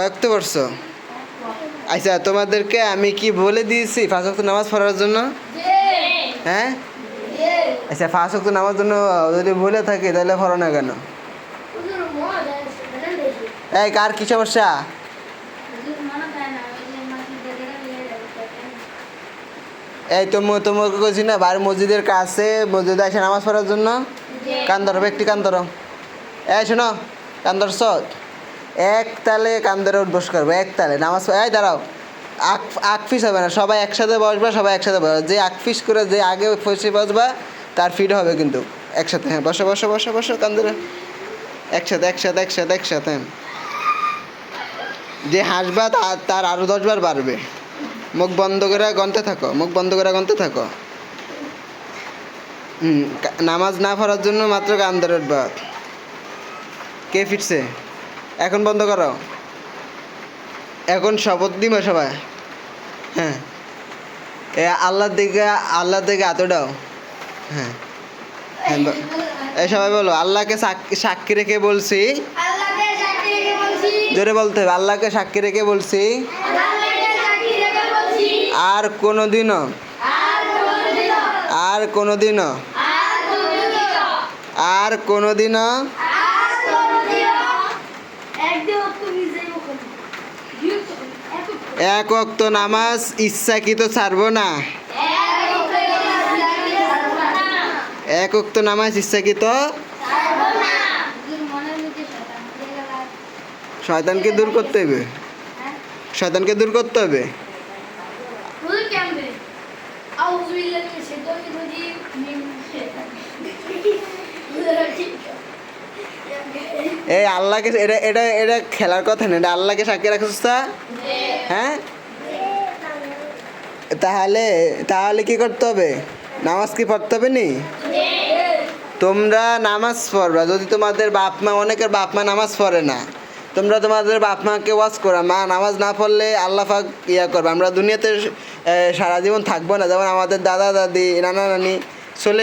কয়েকটা পড়ছো? আচ্ছা তোমাদেরকে আমি কি বলে দিয়েছি ওয়াক্ত নামাজ পড়ার জন্য? হ্যাঁ? আচ্ছা ওয়াক্ত নামাজ জন্য যদি বলে থাকি তাহলে পড়ো না কেন? এই কার কি সমস্যা? এই তুমি তোমাকে কইছি না বাড়ির মসজিদের কাছে মসজিদে এসে নামাজ পড়ার জন্য? কান ধরো ব্যক্তি কান ধরো। এই শোনো কান ধরছ? এক তালে কান ধরে উঠবস করব, এক তালে। নামাজ এই দাঁড়াও। আক আক ফিস হবে না, সবাই একসাথে বসবা, সবাই একসাথে বসবা। যে আক ফিস করে যে আগে ফসে বসবা, তার ফিট হবে কিন্তু একসাথে। হ্যাঁ বসো বসো বসো বসো কান ধরে একসাথে একসাথে একসাথে একসাথে। যে হাসবা তার আরও দশবার বাড়বে। মুখ বন্ধ করে গনতে থাকো, মুখ বন্ধ করে গনতে থাকো। নামাজ না পড়ার জন্য মাত্র কান ধরে উঠবা। কে ফিরছে? এখন বন্ধ করো। এখন শপথ দিব সবাই। হ্যাঁ। এ আল্লাহর দিকে আল্লাহর দিকে এতটাও হ্যাঁ। হ্যাঁ ব- সবাই বলো আল্লাহকে সাক্ষী সাক্ষী রেখে বলছি। জোরে বলতে হবে আল্লাহকে সাক্ষী রেখে বলছি। আর আর কোনদিনও। আর আর কোনদিনও। আর কোনোদিনও। আর কোনদিনও। এক অক্ত নামাজ ইচ্ছাকৃত ছাড়বো না। এক অক্ত নামাজ ইচ্ছাকৃত শয়তানকে দূর করতে হবে। শয়তানকে দূর করতে হবে। এই আল্লাহকে এটা এটা এটা খেলার কথা না আল্লাহকে সাক্ষী রাখছিস তা? হ্যাঁ? তাহলে তাহলে কি করতে হবে? নামাজ কি পড়তে হবে নি? তোমরা নামাজ পড়বা। যদি তোমাদের বাপ মা, অনেকের বাপ মা নামাজ পড়ে না, তোমরা তোমাদের বাপ মাকে ওয়াজ করো। মা নামাজ না পড়লে আল্লাহ পাক ইয়া করবে। আমরা দুনিয়াতে সারা জীবন থাকব না। যেমন আমাদের দাদা, দাদি, নানা, নানি চলে